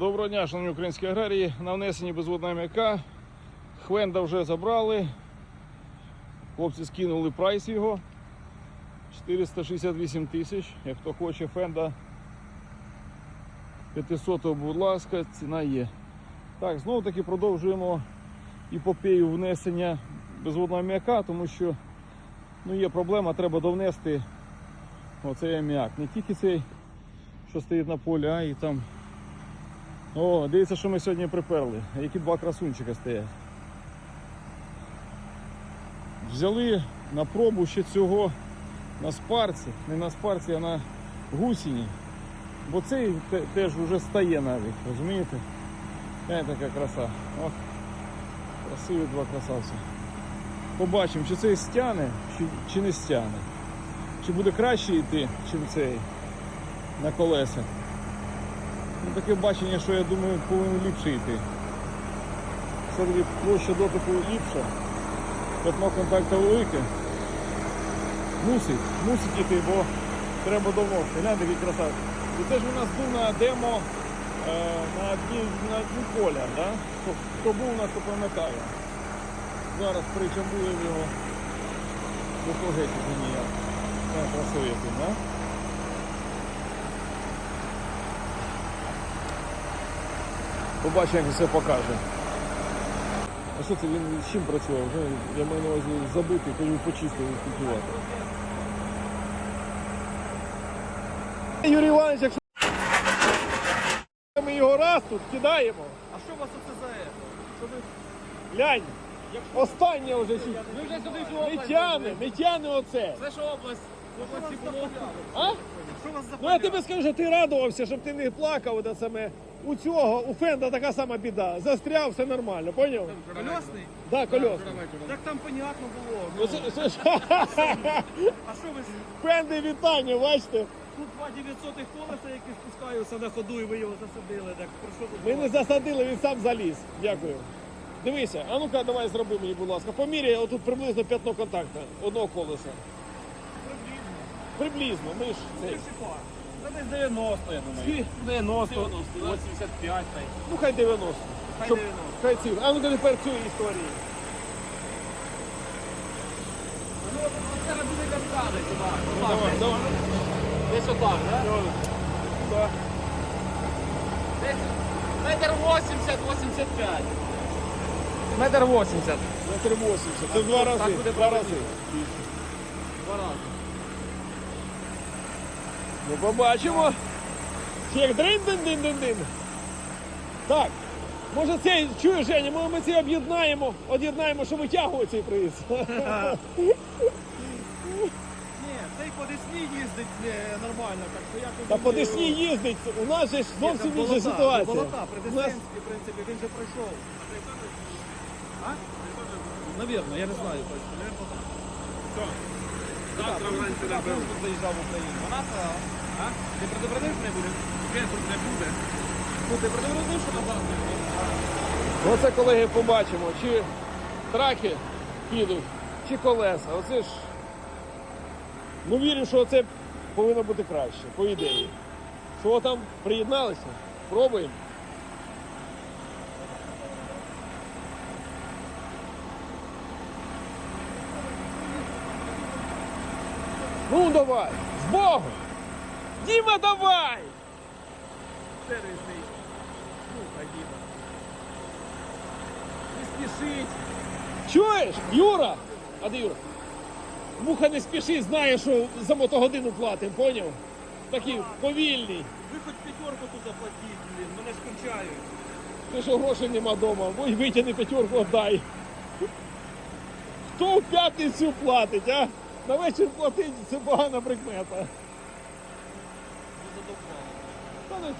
Доброго дня, шановні українські аграрії. На внесенні безводна м'яка. Хвенда вже забрали. Хлопці скинули прайс його. 468 тисяч. Як хто хоче фенда 500, будь ласка, ціна є. Так, знову таки продовжуємо іпопею внесення безводного м'яка, тому що ну, є проблема, треба довнести оцей аміак. Не тільки цей, що стоїть на полі, а і там о, дивіться, що ми сьогодні приперли. Які два красунчика стоять. Взяли на пробу ще цього на спарці, не на спарці, а на гусіні. Бо цей теж вже стає навіть, розумієте? Е, така краса. Ох, красиві два красавці. Побачимо, чи цей стяне, чи, чи не стяне. Чи буде краще йти, чим цей на колесах. Ну, таке бачення, що я думаю, повинен ліпше йти. Все-таки площа дотику ліпша. Пятно контакту велике. Мусить, мусить йти, бо треба давно. Гляньте, який красавець. І це ж у нас був на демо е, на одній на одній поля, да? хто, хто був у нас, то пам'ятає. Зараз причамбуємо його до погеті ніяк. Красивий да? Побачимо, як все покаже. А що це він з чим працював? Вже, я маю на увазі забитий, він почистив культиватор. Юрій Іванович, якщо ми його раз тут кидаємо, А що у вас оце за е? Що ви... глянь, останнє вже чуть. Ви вже сюди ж Не область. тяне, не тяне оце. Це ж область. В області було. А? Що вас за Ну я тобі скажу, що ти радувався, щоб ти не плакав, де саме. У цього, у Фенда така сама біда. Застряв, все нормально, поняв? Кольосний? Да, колесний. Так там понятно було. Ну, це, це А що ви... Фенди вітання, бачите? Тут два 900 колеса, які спускаються на ходу, і ви його засадили. Так про що тут? Ми не засадили, він сам заліз. Дякую. Дивися, а ну-ка, давай зроби мені, будь ласка. Поміряй отут приблизно п'ятно контакта одного колеса. Приблизно. Приблизно, ми ж цей. Це десь 90, я думаю. 90, 85. та й. Ну хай 90. Хай Щоб- 90. Хай ці. А ну-ка тепер цю історію. Ну, зараз буде каскади туди. Ну, давай, давай. Десь отак, так? Да. Десь метр 80-85. Метр 80. Метр 80. Це в два так рази. буде Два правильно. рази. Два рази. Ну побачимо. Як дрин дин дин дин дин Так. Може цей, чуєш, Женя, може ми це об'єднаємо, об'єднаємо, що витягує цей приз. Ні, цей по Десні їздить е, нормально, так що я тут Та по Десні їздить. У нас же ж зовсім інша ситуація. Болота, при У нас Деснянській, в принципі, він же пройшов. А? Навірно, я не знаю точно. Навірно, так. Завтра вранці наберу. Заїжджав в Україну. Вона Ти предупредив, що не буде? Тут не буде. Ну, ти предупредив, що на? Оце, колеги, побачимо, чи траки підуть, чи колеса. Оце ж. Ну вірю, що це повинно бути краще, по ідеї. Що там приєдналися? Пробуємо. Ну давай! З Богом! Діма, давай! Сервісний. Ну, Діма. Не спішить. Чуєш, Юра? А де Юра? Муха не спішить, знає, що за мотогодину платимо, поняв? Такий повільний. Ви хоч п'ятерку тут заплатіть, блін, мене ж кончають. Ти що грошей нема вдома, будь витягни п'ятерку, дай. Хто в п'ятницю платить, а? На вечір платить це погана прикмета. Не задовбало. Та не-